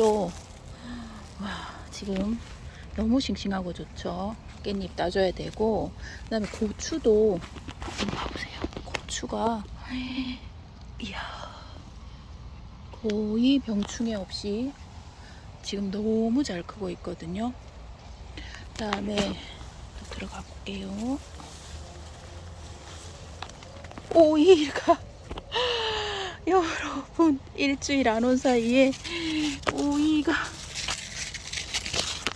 깻잎도 와 지금 너무 싱싱하고 좋죠. 깻잎 따줘야 되고 그다음에 고추도 좀 봐보세요. 고추가 이야 거의 병충해 없이 지금 너무 잘 크고 있거든요. 그다음에 또 들어가 볼게요. 오이가 여러분 일주일 안 온 사이에 오이가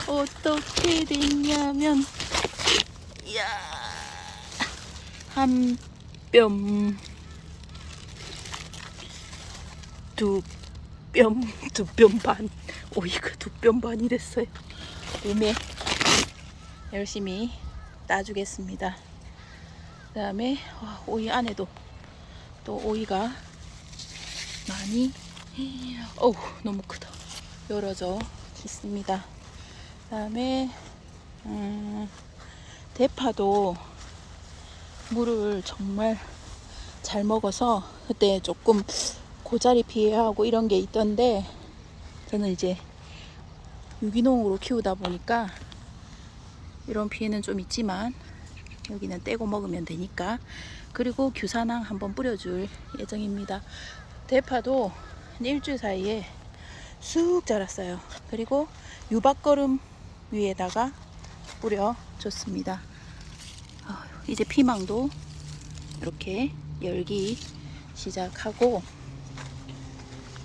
어떻게 됐냐면 이야 한 뼘 두 뼘, 두 뼘 반. 오이가 두 뼘 반이 됐어요. 음에 열심히 따주겠습니다. 그 다음에 오이 안에도 또 오이가 많이 어우 너무 크다. 열어져 있습니다. 그 다음에 음, 대파도 물을 정말 잘 먹어서 그때 조금 고자리 피해하고 이런 게 있던데 저는 이제 유기농으로 키우다 보니까 이런 피해는 좀 있지만 여기는 떼고 먹으면 되니까. 그리고 규산황 한번 뿌려줄 예정입니다 대파도 한 일주일 사이에 쑥 자랐어요. 그리고 유박거름 위에다가 뿌려줬습니다. 아, 이제 피망도 이렇게 열기 시작하고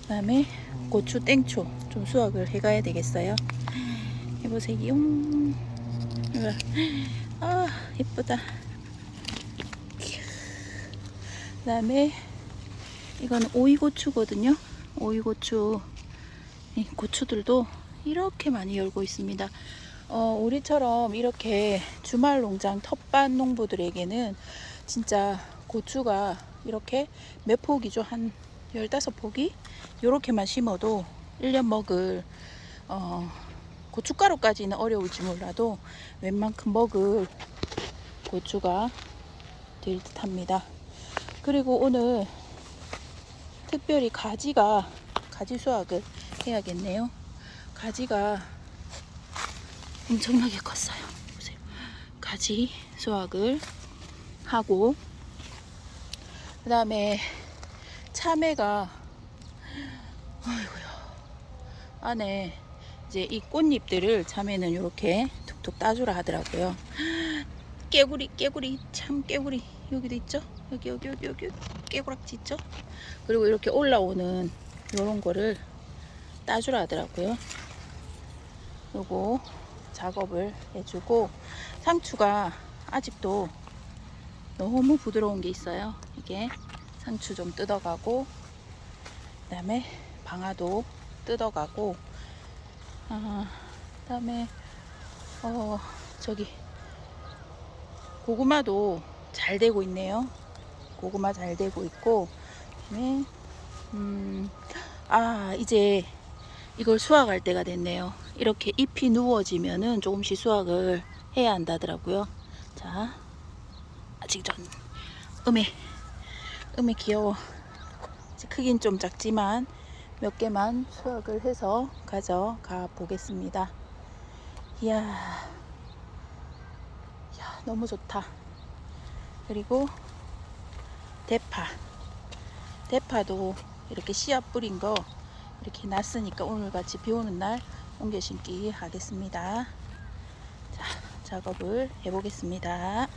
그 다음에 고추 땡초 좀 수확을 해가야 되겠어요. 해보세요. 아 예쁘다. 그 다음에 이건 오이고추거든요. 오이고추 이 고추들도 이렇게 많이 열고 있습니다. 어, 우리처럼 이렇게 주말 농장 텃밭 농부들에게는 진짜 고추가 이렇게 몇 폭이죠? 한 15폭이 이렇게만 심어도 1년 먹을 어, 고춧가루까지는 어려울지 몰라도 웬만큼 먹을 고추가 될 듯합니다. 그리고 오늘 특별히 가지가 가지 수확을 해야겠네요. 가지가 엄청나게 컸어요. 보세요. 가지 수확을 하고 그 다음에 참외가 아이고야 안에 이제 이 꽃잎들을 참외는 이렇게 툭툭 따주라 하더라고요. 깨구리 깨구리 참 깨구리 여기도 있죠? 여기 여기 여기 여기 깨구락지 있죠? 그리고 이렇게 올라오는 이런 거를 따주라 하더라고요. 요거 작업을 해주고 상추가 아직도 너무 부드러운 게 있어요. 이게 상추 좀 뜯어가고 그다음에 방아도 뜯어가고 아, 그다음에 어 저기 고구마도 잘 되고 있네요. 고구마 잘 되고 있고 그다음에 음아 이제 이걸 수확할 때가 됐네요. 이렇게 잎이 누워지면은 조금씩 수확을 해야 한다더라고요. 자 아직 전 음에 음에 귀여워. 크긴 좀 작지만 몇 개만 수확을 해서 가져가 보겠습니다. 이야, 이야 너무 좋다. 그리고 대파, 대파도 이렇게 씨앗 뿌린 거 이렇게 났으니까 오늘 같이 비 오는 날 옮겨 심기 하겠습니다. 자, 작업을 해보겠습니다.